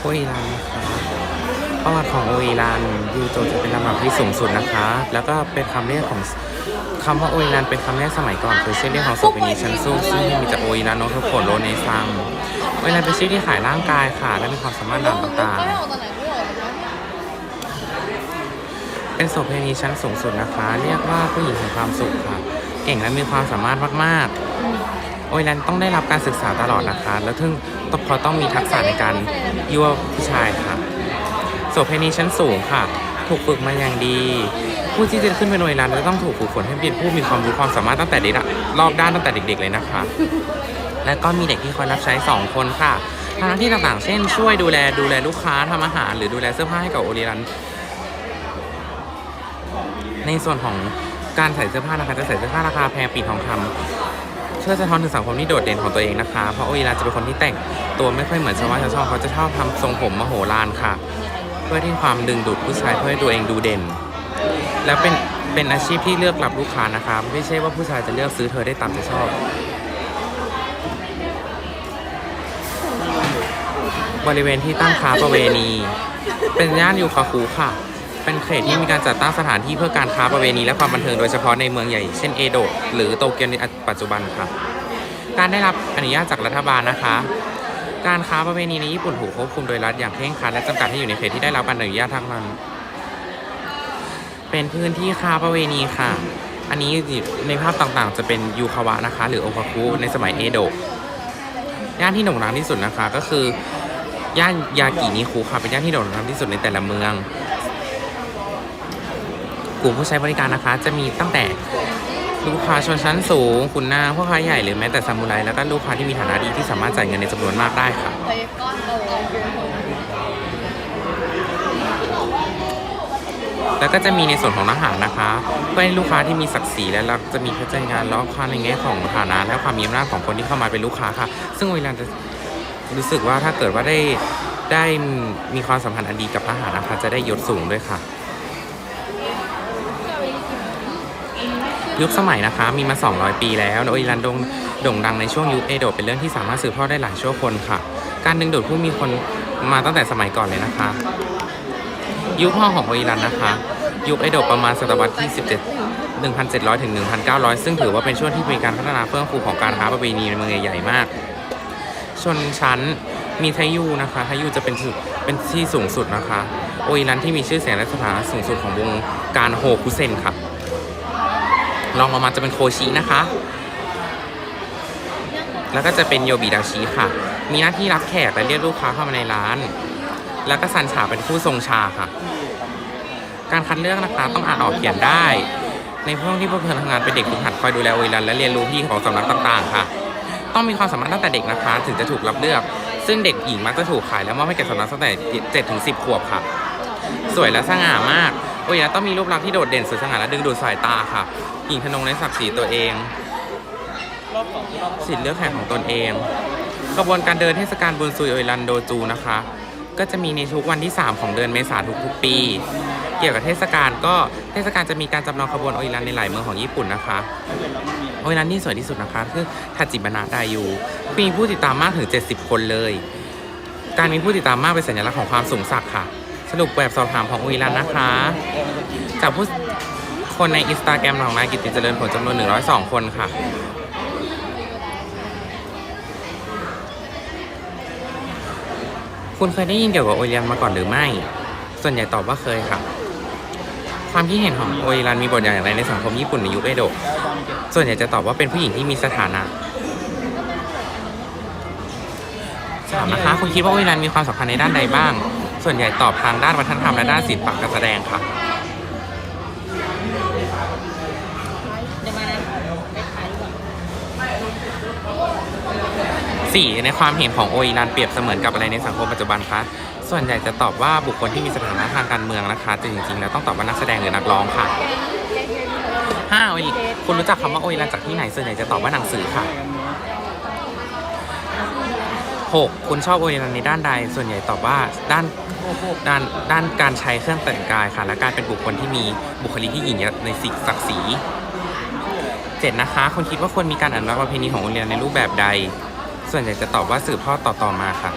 โออิรันนะคะประวัติของโออิรันยูโจจะเป็นลำดับที่สูงสุดนะคะ แล้วก็เป็นคำเรียกของคำว่าโออิรันเป็นคำเรียกสมัยก่อนคือชื่อเรียกของโซเปนิชันซูซึ่งมีจากโออิรันโนทุกคนโรเนซังโออิรันเป็นชื่อที่ขายร่างกายค่ะ และมีความสามารถด้านต่างๆเป็นโสเภณีชั้นสูงสุดนะคะ เรียกว่าผู้หญิงแห่งความสุขค่ะ เก่งและมีความสามารถมากๆ โอยแลนต้องได้รับการศึกษาตลอดนะคะ แล้วถึงต้องพราะต้องมีทักษะในการยั่วผู้ชายค่ะโสเภณีชั้นสูงค่ะ ถูกฝึกมาอย่างดี ผู้ที่จะขึ้นเป็นโอยแลนจะต้องถูกฝึกฝนให้เป็นผู้มีความรู้ความสามารถตั้งแต่เด็กรอบด้านตั้งแต่เด็ก ๆ เลยนะคะ และก็มีเด็กที่คอยรับใช้สองคนค่ะทำหน้าที่ต่างๆ เช่น ช่วยดูแลดูแลลูกค้าทำอาหาร หรือดูแลเสื้อผ้าให้กับโอริรัน ในส่วนของการใส่เสื้อผ้านะคะจะใส่เสื้อผ้าราคาแพงปีทองคำ พื่อสะท้อนถึงสังคมที่โดดเด่นของตัวเองนะคะ เพราะโออิราจะเป็นคนที่แต่งตัวไม่ค่อยเหมือนชาวบ้านชาวช่องเขาจะชอบทำทรงผมมโหฬารค่ะ เพื่อที่ความดึงดูดผู้ชายเพื่อให้ตัวเองดูเด่น และเป็นเป็นอาชีพที่เลือกรับลูกค้านะคะ ไม่ใช่ว่าผู้ชายจะเลือกซื้อเธอได้ตามใจชอบ บริเวณที่ตั้งค้าประเวณี เป็นย่านยูคาคุค่ะ เป็นเขตที่มีการจัดตั้งสถานที่เพื่อการค้าประเวณีและความบันเทิงโดยเฉพาะในเมืองใหญ่ เช่นเอโดะหรือโตเกียวในปัจจุบันค่ะ การได้รับอนุญาตจากรัฐบาลนะคะ การค้าประเวณีในญี่ปุ่นถูกควบคุมโดยรัฐอย่างเคร่งครัดและจำกัดให้อยู่ในเขตที่ได้รับการอนุญาตทั้งนั้น เป็นพื้นที่ค้าประเวณีค่ะ อันนี้ในภาพต่างๆ จะเป็นยูคาวะนะคะ หรือโอคาคุในสมัยเอโดะย่านที่โด่งดังที่สุดนะคะก็คือย่านยากินิคุค่ะเป็นย่านที่โด่งดังที่สุดในแต่ละเมือง กลุ่มผู้ใช้บริการนะคะ จะมีตั้งแต่ลูกค้าชนชั้นสูง คุณหน้าพ่อค้าใหญ่หรือแม้แต่ซามูไรแล้วก็ลูกค้าที่มีฐานะดีที่สามารถจ่ายเงินในจำนวนมากได้ค่ะ แล้วก็จะมีในส่วนของอาหารนะคะเพื่อให้ลูกค้าที่มีศักดิ์ศรีและรักจะมีพิจารณารอบค่าในแง่ของฐานะ และความมีอำนาจของคนที่เข้ามาเป็นลูกค้าค่ะ ซึ่งเวลาจะรู้สึกว่าถ้าเกิดว่าได้ได้มีความสัมพันธ์อันดีกับทหารนะคะจะได้ยศสูงด้วยค่ะ ยุคสมัยนะคะมีมา 200 ปีแล้วโดยอิรันโด่งโด่งดังในช่วงยุคเอโดะเป็นเรื่องที่สามารถสืบทอดได้หลายชั่วคนค่ะ การดึงดูดผู้มีคนมาตั้งแต่สมัยก่อนเลยนะคะ ยุคทองของโออิรันนะคะ ยุคเอโดะประมาณศตวรรษที่ 17 1,700 ถึง 1,900 ซึ่งถือว่าเป็นช่วงที่มีการพัฒนาเฟื่องฟูของการค้าประเวณีในเมืองใหญ่ๆมาก ชนชั้นมีไทยูนะคะไทยูจะเป็นเป็นที่สูงสุดนะคะ โออิรันที่มีชื่อเสียงและสถานะสูงสุดของวงการโฮคุเซนค่ะ รองลงมาจะเป็นโคชินะคะ แล้วก็จะเป็นโยบิดาชิค่ะ มีหน้าที่รับแขกและเรียกลูกค้าเข้ามาในร้าน แล้วก็ซันชาเป็นผู้ทรงชาค่ะ การคัดเลือกนะคะต้องอ่านออกเขียนได้ ในช่วงที่พวกเธอทำงานเป็นเด็กฝึกหัดคอยดูแลโออิรันและเรียนรู้ที่ของสำนักต่างๆ ค่ะ ต้องมีความสามารถตั้งแต่เด็กนะคะ ถึงจะถูกรับเลือก ซึ่งเด็กหญิงมักจะถูกขายแล้วมอบให้แก่สำนักตั้งแต่7ถึง10 ขวบค่ะ สวยและสง่ามาก โออิรันต้องมีรูปลักษณ์ที่โดดเด่นสวยสง่าและดึงดูดสายตาค่ะ หญิงทนงในศักดิ์ศรีตัวเองสิทธิ์เลือกแข่งของตนเองกระบวนการเดินเทศกาลบุญซุยโออิรันโดจูนะคะ ก็จะมีในทุกวันที่ 3 ของเดือนเมษาทุกๆปี เกี่ยวกับเทศกาลก็เทศกาลจะมีการจำลองขบวนโออิรันในหลายเมืองของญี่ปุ่นนะคะโออิรันที่สวยที่สุดนะคะ คือทาจิบานะไดยูมีผู้ติดตามมากถึง 70 คนเลย การมีผู้ติดตามมากเป็นสัญลักษณ์ของความสูงสักดิ์ค่ะ สรุปแบบสอบถามของออิรันนะคะ จากผู้คนในอินสตาแกรมของนายกิติเจริญผลจำนวน 102 คนค่ะ คุณเคยได้ยินเกี่ยวกับโออิรันมาก่อนหรือไม่ ส่วนใหญ่ตอบว่าเคยค่ะ ความคิดเห็นของโออิรันมีบทอย่างไรในสังคมญี่ปุ่นในยุคเอโดะส่วนใหญ่จะตอบว่าเป็นผู้หญิงที่มีสถานะถามนะคะ คุณคิดว่าโออิรันมีความสำคัญในด้านใดบ้าง ส่วนใหญ่ตอบทางด้านวัฒนธรรมและด้านศิลปะการแสดงค่ะสี่ในความเห็นของโออิรันเปรียบเสมือนกับอะไรในสังคมปัจจุบันคะส่วนใหญ่จะตอบว่าบุคคลที่มีสถานะทางการเมืองนะคะแต่จริงๆแล้วต้องตอบว่านักแสดงหรือนักร้องค่ะห้าโออิคุณรู้จักคำว่าโออิรันจากที่ไหนส่วนใหญ่จะตอบว่าหนังสือค่ะ หกคุณชอบโอเรียนในด้านใด ส่วนใหญ่ตอบว่าด้านด้านด้านการใช้เครื่องแต่งกายค่ะ และการเป็นบุคคลที่มีบุคลิกที่หยิ่งในสิศักดิ์ศรีเจ็ดนะคะคุณคิดว่าควรมีการอนุรักษ์ประเพณีของโออิรันในรูปแบบใด ส่วนใหญ่จะตอบว่าสืบทอดต่อๆมาค่ะ